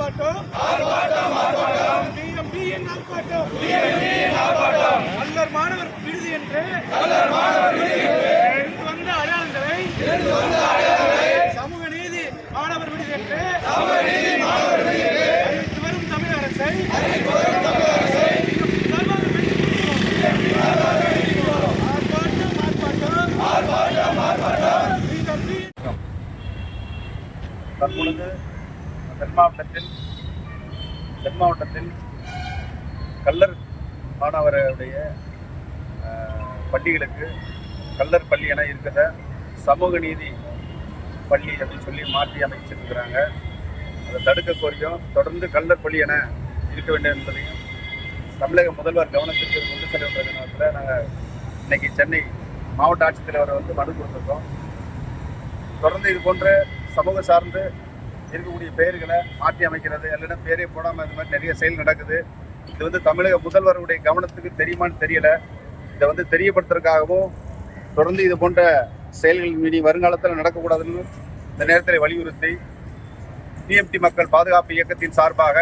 ஆர்ப்பாட்டம். பிஎம்பியின் ஆர்ப்பாட்டம். அல்லர் மாணவர் விடுதி என்று எடுத்து வந்த அடையாளங்களை சமூக நீதி மாணவர் விடுதி என்று அறிவித்து வரும் தமிழக அரசை சார்பாக கண்டிக்கிறோம். ஆர்ப்பாட்டம் ஆர்ப்பாட்டம். பிஎம்பி தற்பொழுது தென் மாவட்டத்தில் தென் மாவட்டத்தில் கல்லர் மாணவருடைய பள்ளிகளுக்கு கல்லர் பள்ளி என இருக்கிற சமூக நீதி பள்ளி அப்படின்னு சொல்லி மாற்றி அமைச்சிருக்கிறாங்க. அதை தடுக்க கோரியும் தொடர்ந்து கல்லர் பள்ளி என இருக்க வேண்டும் என்பதையும் தமிழக முதல்வர் கவனத்திற்கு கொண்டு செல்ல வேண்டிய நேரத்தில் நாங்கள் இன்னைக்கு சென்னை மாவட்ட ஆட்சித்தலைவரை வந்து மனு கொடுத்துருக்கோம். தொடர்ந்து இது போன்ற சமூக சார்ந்து இருக்கக்கூடிய பெயர்களை மாற்றி அமைக்கிறது இல்லைன்னா பேரே போடாமல் இந்த மாதிரி நிறைய செயல் நடக்குது. இது வந்து தமிழக முதல்வருடைய கவனத்துக்கு தெரியுமான்னு தெரியல. இதை வந்து தெரியப்படுத்துறதுக்காகவும் தொடர்ந்து இது போன்ற செயல்கள் மீறி வருங்காலத்தில் நடக்கக்கூடாதுன்னு இந்த நேரத்தில் வலியுறுத்தி டிஎம்டி மக்கள் பாதுகாப்பு இயக்கத்தின் சார்பாக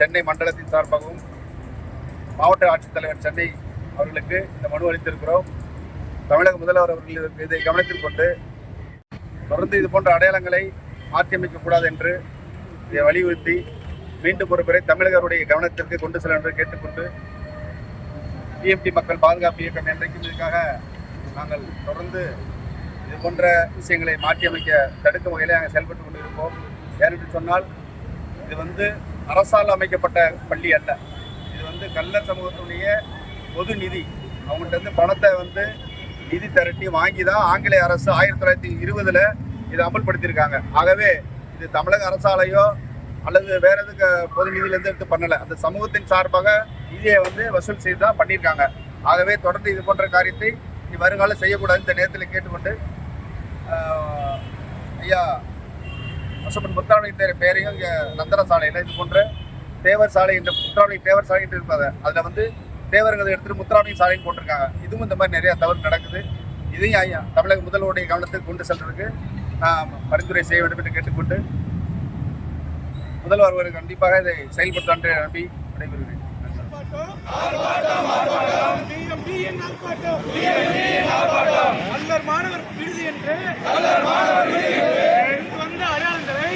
சென்னை மண்டலத்தின் சார்பாகவும் மாவட்ட ஆட்சித்தலைவர் சென்னை அவர்களுக்கு இந்த மனு அளித்திருக்கிறோம். தமிழக முதல்வர் அவர்கள் இதை கவனத்தில் கொண்டு தொடர்ந்து இது போன்ற அடையாளங்களை மாற்றியமைக்கக்கூடாது என்று இதை வலியுறுத்தி மீண்டும் ஒரு தமிழகருடைய கவனத்திற்கு கொண்டு செல்ல என்று கேட்டுக்கொண்டு டிஎம்டி மக்கள் பாதுகாப்பு இயக்கம் என்றைக்கும் இதுக்காக நாங்கள் தொடர்ந்து இது போன்ற விஷயங்களை மாற்றியமைக்க தடுக்கும் வகையில் நாங்கள் செயல்பட்டு கொண்டிருப்போம். ஏனென்று சொன்னால் இது வந்து அரசால் அமைக்கப்பட்ட பள்ளி அல்ல. இது வந்து கள்ள சமூகத்துடைய பொது நிதி. அவங்கள்ட்ட இருந்து பணத்தை வந்து நிதி திரட்டி வாங்கி தான் ஆங்கிலேய அரசு ஆயிரத்தி தொள்ளாயிரத்தி இருபதில் இதை அமல்படுத்தியிருக்காங்க. ஆகவே இது தமிழக அரசாலையோ அல்லது வேற எதுக்கு பொது நிதியிலேருந்து எடுத்து பண்ணலை. அந்த சமூகத்தின் சார்பாக நிதியை வந்து வசூல் செய்து தான் பண்ணியிருக்காங்க. ஆகவே தொடர்ந்து இது போன்ற காரியத்தை இனி வருங்காலம் செய்யக்கூடாது இந்த நேரத்தில் கேட்டுக்கொண்டு ஐயா வசப்பன் முத்தாவணி தேர் பேரையும் இங்கே நந்தன சாலையில் இது போன்ற தேவர் சாலை என்ற முத்தாவணி தேவர் சாலை என்று இருப்பாங்க அதில் வந்து தேவர்கள் எடுத்துகிட்டு முத்தாவணி சாலைன்னு போட்டிருக்காங்க. இதுவும் இந்த மாதிரி நிறையா தவறு நடக்குது. இதையும் ஐயா தமிழக முதல்வருடைய கவனத்துக்கு கொண்டு செல்றதுக்கு நான் பரிந்துரை செய்ய வேண்டும் என்று கேட்டுக்கொண்டு முதல்வர் ஒரு கண்டிப்பாக இதை செயல்படுத்த என்று நம்பி விடைபெறுகிறேன். மாணவர் விடுதி என்று வந்த அடையாளங்களை